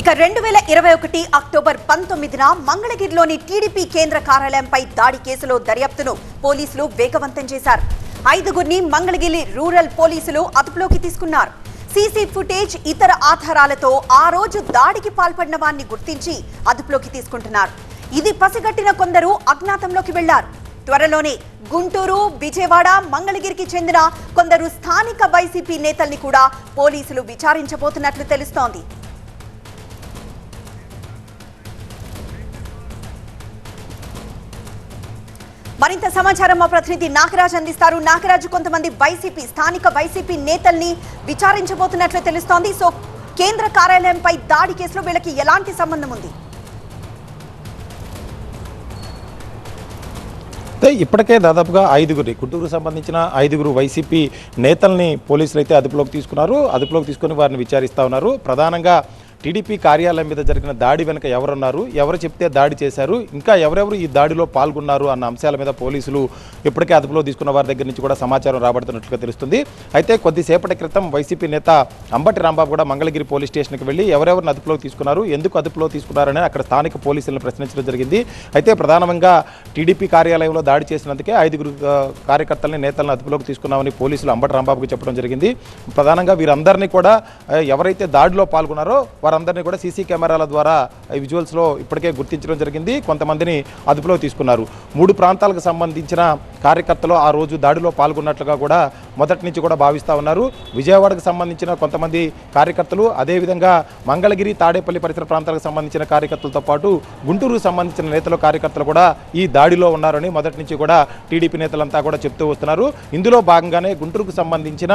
ఇక రెండు వేల ఇరవై ఒకటి అక్టోబర్ పంతొమ్మిదిన మంగళగిరిలోని టీడీపీ కేంద్ర కార్యాలయంపై దాడి కేసులో దర్యాప్తును పోలీసులు వేగవంతం చేశారు. ఐదుగురిని మంగళగిరి రూరల్ పోలీసులు అదుపులోకి తీసుకున్నారు. సీసీ ఫుటేజ్ ఇతర ఆధారాలతో ఆ రోజు దాడికి పాల్పడిన వారిని గుర్తించి అదుపులోకి తీసుకుంటున్నారు. ఇది పసిగట్టిన కొందరు అజ్ఞాతంలోకి వెళ్ళారు. త్వరలోనే గుంటూరు విజయవాడ మంగళగిరికి చెందిన కొందరు స్థానిక వైసీపీ నేతల్ని కూడా పోలీసులు విచారించబోతున్నట్లు తెలుస్తోంది. మరింత సమాచారం మా ప్రతినిధి నాగరాజ్ అందిస్తారు. నాగరాజు కొంతమంది వైసీపీ స్థానిక వైసీపీ నేతల్ని విచారించబోతున్నట్లు తెలుస్తోంది. సో కేంద్ర కార్యాలయంపై దాడి కేసులో వీళ్ళకి ఎలాంటి సంబంధం ఉంది? అయితే ఇప్పటికే దాదాపుగా ఐదుగురి గుంటూరు సంబంధించిన ఐదుగురు వైసీపీ నేతల్ని పోలీసులు అయితే అదుపులోకి తీసుకున్నారు. అదుపులోకి తీసుకుని వారిని విచారిస్తా ఉన్నారు. ప్రధానంగా టీడీపీ కార్యాలయం మీద జరిగిన దాడి వెనుక ఎవరున్నారు? ఎవరు చెప్తే దాడి చేశారు? ఇంకా ఎవరెవరు ఈ దాడిలో పాల్గొన్నారు అన్న అంశాల మీద పోలీసులు ఇప్పటికే అదుపులో తీసుకున్న వారి దగ్గర నుంచి కూడా సమాచారం రాబడుతున్నట్లుగా తెలుస్తుంది. అయితే కొద్దిసేపటి క్రితం వైసీపీ నేత అంబటి రాంబాబు కూడా మంగళగిరి పోలీస్ స్టేషన్కి వెళ్ళి ఎవరెవరిని అదుపులోకి తీసుకున్నారు? ఎందుకు అదుపులో తీసుకున్నారని అక్కడ స్థానిక పోలీసులను ప్రశ్నించడం జరిగింది. అయితే ప్రధానంగా టీడీపీ కార్యాలయంలో దాడి చేసినందుకే ఐదుగురు కార్యకర్తలని నేతలను అదుపులోకి తీసుకున్నామని పోలీసులు అంబటి రాంబాబుకి చెప్పడం జరిగింది. ప్రధానంగా వీరందరినీ కూడా ఎవరైతే దాడిలో పాల్గొన్నారో వారందరినీ కూడా సీసీ కెమెరాల ద్వారా ఈ విజువల్స్లో ఇప్పటికే గుర్తించడం జరిగింది. కొంతమందిని అదుపులో తీసుకున్నారు. మూడు ప్రాంతాలకు సంబంధించిన కార్యకర్తలు ఆ రోజు దాడిలో పాల్గొన్నట్లుగా కూడా మొదటి నుంచి కూడా భావిస్తూ ఉన్నారు. విజయవాడకు సంబంధించిన కొంతమంది కార్యకర్తలు అదేవిధంగా మంగళగిరి తాడేపల్లి పరిసర ప్రాంతాలకు సంబంధించిన కార్యకర్తలతో పాటు గుంటూరుకు సంబంధించిన నేతలు కార్యకర్తలు కూడా ఈ దాడిలో ఉన్నారని మొదటి నుంచి కూడా టీడీపీ నేతలంతా కూడా చెప్తూ వస్తున్నారు. ఇందులో భాగంగానే గుంటూరుకు సంబంధించిన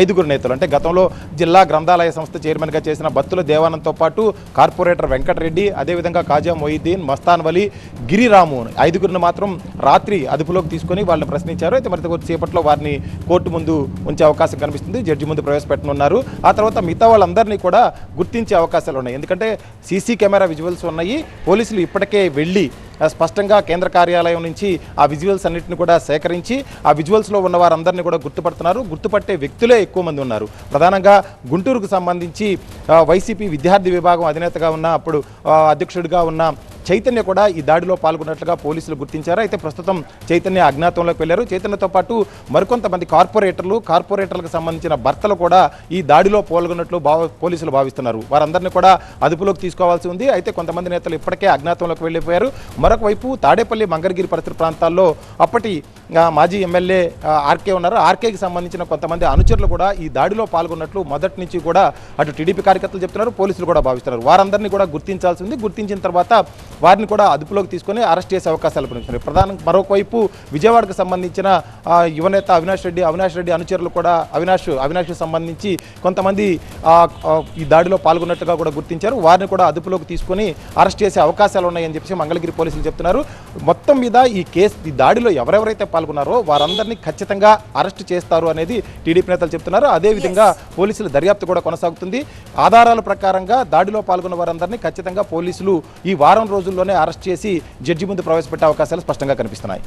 ఐదుగురు నేతలు అంటే గతంలో జిల్లా గ్రంథాలయ సంస్థ చైర్మన్గా చేసిన బత్తుల దేవానంద్తో పాటు కార్పొరేటర్ వెంకటరెడ్డి అదేవిధంగా కాజా మొయిద్దీన్ మస్తాన్ వలి గిరిరాము ఐదుగురిని మాత్రం రాత్రి అదుపులోకి తీసుకొని వాళ్ళు ప్రశ్నించారు. అయితే మరి కొద్దిసేపట్లో వారిని కోర్టు ముందు ఉంచే అవకాశం కనిపిస్తుంది. జడ్జి ముందు ప్రవేశపెట్టనున్నారు. ఆ తర్వాత మిగతా వాళ్ళందరినీ కూడా గుర్తించే అవకాశాలు ఉన్నాయి. ఎందుకంటే సీసీ కెమెరా విజువల్స్ ఉన్నాయి. పోలీసులు ఇప్పటికే వెళ్ళి స్పష్టంగా కేంద్ర కార్యాలయం నుంచి ఆ విజువల్స్ అన్నింటిని కూడా సేకరించి ఆ విజువల్స్లో ఉన్న వారందరినీ కూడా గుర్తుపడుతున్నారు. గుర్తుపట్టే వ్యక్తులే ఎక్కువ మంది ఉన్నారు. ప్రధానంగా గుంటూరుకు సంబంధించి వైసీపీ విద్యార్థి విభాగం అధినేతగా ఉన్న అప్పుడు అధ్యక్షుడిగా ఉన్న చైతన్య కూడా ఈ దాడిలో పాల్గొన్నట్లుగా పోలీసులు గుర్తించారు. అయితే ప్రస్తుతం చైతన్య అజ్ఞాతంలోకి వెళ్ళారు. చైతన్యతో పాటు మరికొంతమంది కార్పొరేటర్లు కార్పొరేటర్లకు సంబంధించిన భర్తలు కూడా ఈ దాడిలో పాల్గొన్నట్లు భావ పోలీసులు భావిస్తున్నారు. వారందరినీ కూడా అదుపులోకి తీసుకోవాల్సి ఉంది. అయితే కొంతమంది నేతలు ఇప్పటికే అజ్ఞాతంలోకి వెళ్ళిపోయారు. మరొక వైపు తాడేపల్లి మంగరగిరి పరిసర ప్రాంతాల్లో అప్పటి మాజీ ఎమ్మెల్యే ఆర్కే ఉన్నారు. ఆర్కేకి సంబంధించిన కొంతమంది అనుచరులు కూడా ఈ దాడిలో పాల్గొన్నట్లు మొదటి నుంచి కూడా అటు టీడీపీ కార్యకర్తలు చెప్తున్నారు పోలీసులు కూడా భావిస్తున్నారు. వారందరినీ కూడా గుర్తించాల్సి ఉంది గుర్తించిన తర్వాత వారిని కూడా అదుపులోకి తీసుకొని అరెస్ట్ చేసే అవకాశాలు కనిపిస్తున్నాయి ప్రధాన మరొకవైపు విజయవాడకు సంబంధించిన యువనేత అవినాష్ రెడ్డి అవినాష్ రెడ్డి అనుచరులు కూడా అవినాష్ అవినాష్కి సంబంధించి కొంతమంది ఈ దాడిలో పాల్గొన్నట్టుగా కూడా గుర్తించారు. వారిని కూడా అదుపులోకి తీసుకొని అరెస్ట్ చేసే అవకాశాలు ఉన్నాయని చెప్పేసి మంగళగిరి పోలీసులు చెప్తున్నారు. మొత్తం మీద ఈ కేసు ఈ దాడిలో ఎవరెవరైతే పాల్గొన్నారో వారందరినీ ఖచ్చితంగా అరెస్ట్ చేస్తారు అనేది టీడీపీ నేతలు చెప్తున్నారు. అదేవిధంగా పోలీసుల దర్యాప్తు కూడా కొనసాగుతుంది. ఆధారాల ప్రకారంగా దాడిలో పాల్గొన్న వారందరినీ ఖచ్చితంగా పోలీసులు ఈ వారం రోజుల్లోనే అరెస్ట్ చేసి జడ్జి ముందు ప్రవేశపెట్టే అవకాశాలు స్పష్టంగా కనిపిస్తున్నాయి.